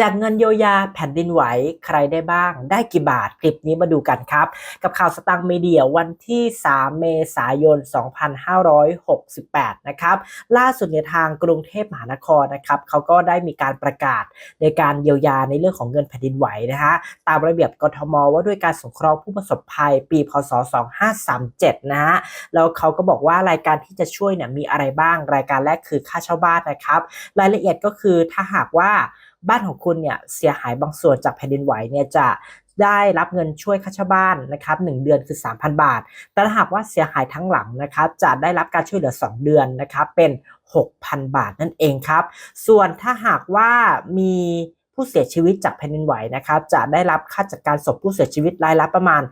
จากเงินเยียวยาแผ่นดินไหวใครได้บ้าง ได้กี่บาทคลิปนี้มาดูกันครับ กับข่าวสตังค์มีเดียวันที่ 3 เมษายน 2568 นะครับ ล่าสุดในทางกรุงเทพมหานครนะครับเขาก็ได้มีการประกาศในการเยียวยาในเรื่องของเงินแผ่นดินไหวนะฮะตามระเบียบกทมว่าด้วยการสงเคราะห์ผู้ประสบภัยปีพศ 2537 นะฮะแล้วเขาก็บอกว่ารายการที่จะช่วยเนี่ยมีอะไรบ้างรายการแรกคือค่าเช่าบ้านนะครับ รายละเอียดก็คือถ้าหากว่า บ้านของคุณเนี่ยเสียหายบางส่วนจากแผ่นดินไหวเนี่ยจะได้รับเงินช่วยค่าเช่าบ้านนะครับ1เดือนคือ 3,000 บาท แต่หากว่าเสียหายทั้งหลังนะครับจะได้รับการช่วยเหลือ 2 เดือนนะครับเป็น 6,000 บาทนั่นเองครับ ส่วนถ้าหากว่ามีผู้เสียชีวิตจากแผ่นดินไหวนะครับจะได้รับค่าจัดการศพผู้เสียชีวิตรายละประมาณ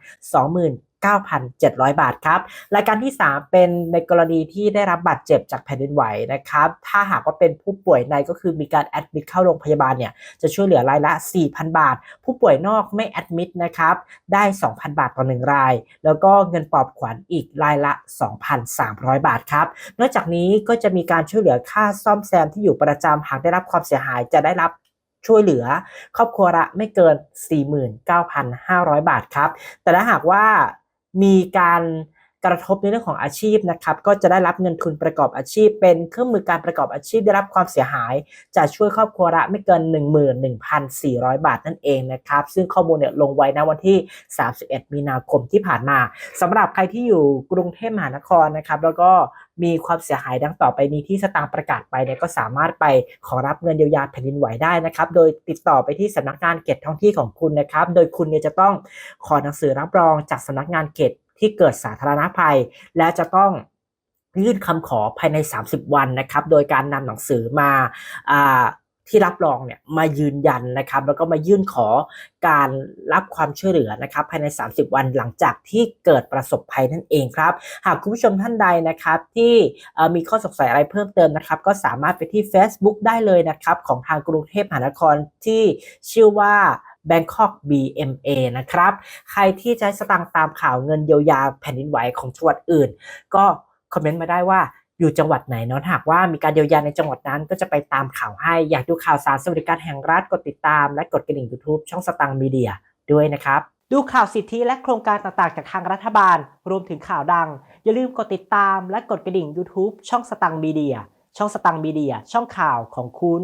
20,000 9,700 บาทครับรายการที่ 3 เป็นในกรณีที่ได้รับบาดเจ็บจากแผ่นดินไหวนะครับถ้าหากว่าเป็นผู้ป่วยในก็คือมีการแอดมิดเข้าโรงพยาบาลเนี่ยจะช่วยเหลือรายละ 4,000 บาท ผู้ป่วยนอกไม่แอดมิดนะครับได้ 2,000 บาทต่อ 1 ราย แล้วก็เงินปลอบขวัญอีกรายละ 2,300 บาทครับนอกจากนี้ก็จะมีการช่วยเหลือค่าซ่อมแซมที่อยู่ประจำหากได้รับความเสียหายจะได้รับช่วยเหลือ ครอบครัวละไม่เกิน 49,500 บาทครับ แต่ถ้าหากว่า มีการกระทบในเรื่องของอาชีพนะครับก็จะได้รับเงินทุนประกอบอาชีพ เป็นเครื่องมือการประกอบอาชีพได้รับความเสียหาย จะช่วยครอบครัวละไม่เกิน 11,400 บาทนั่นเองนะครับ ซึ่งข้อมูลเนี่ยลงไว้นะวันที่ 31 มีนาคมที่ผ่านมาสำหรับใครที่อยู่กรุงเทพมหานครนะครับ แล้วก็ มีความเสียหายดังต่อไปนี้ที่สตางค์ประกาศไปเนี่ยก็สามารถไปขอรับเงินเยียวยาแผ่นดินไหวได้นะครับ โดยติดต่อไปที่สำนักงานเขตท้องที่ของคุณนะครับ โดยคุณเนี่ยจะต้องขอหนังสือรับรองจากสำนักงานเขตที่เกิดสาธารณภัย และจะต้องยื่นคำขอภายใน 30 วันนะครับ โดยการนำหนังสือมา ที่รับรองเนี่ยมายืนยันนะครับ แล้วก็มายื่นขอการรับความช่วยเหลือนะครับภายใน 30 วันหลังจากที่เกิดประสบภัยนั่นเองครับ หากคุณผู้ชมท่านใดนะครับที่มีข้อสงสัยอะไรเพิ่มเติมนะครับ ก็สามารถไปที่ Facebook ได้เลยนะครับของทางกรุงเทพมหานครที่ชื่อว่า Bangkok BMA นะครับ ใครที่จะสตังตามข่าวเงินเยียวยาแผ่นดินไหวของจังหวัดอื่น ก็คอมเมนต์มาได้ว่า อยู่จังหวัดไหนเนาะหากว่ามีการเยียวยาในจังหวัดนั้นก็จะไปตามข่าวให้ อยากดูข่าวสารสวัสดิการแห่งรัฐกดติดตาม และกดกระดิ่ง YouTube ช่องสตังมีเดียด้วยนะครับ ดูข่าวสิทธิและโครงการต่างๆ จากทางรัฐบาล รวมถึงข่าวดัง อย่าลืมกดติดตามและกดกระดิ่ง YouTube ช่องสตังมีเดียช่องสตังมีเดียช่องข่าวของคุณ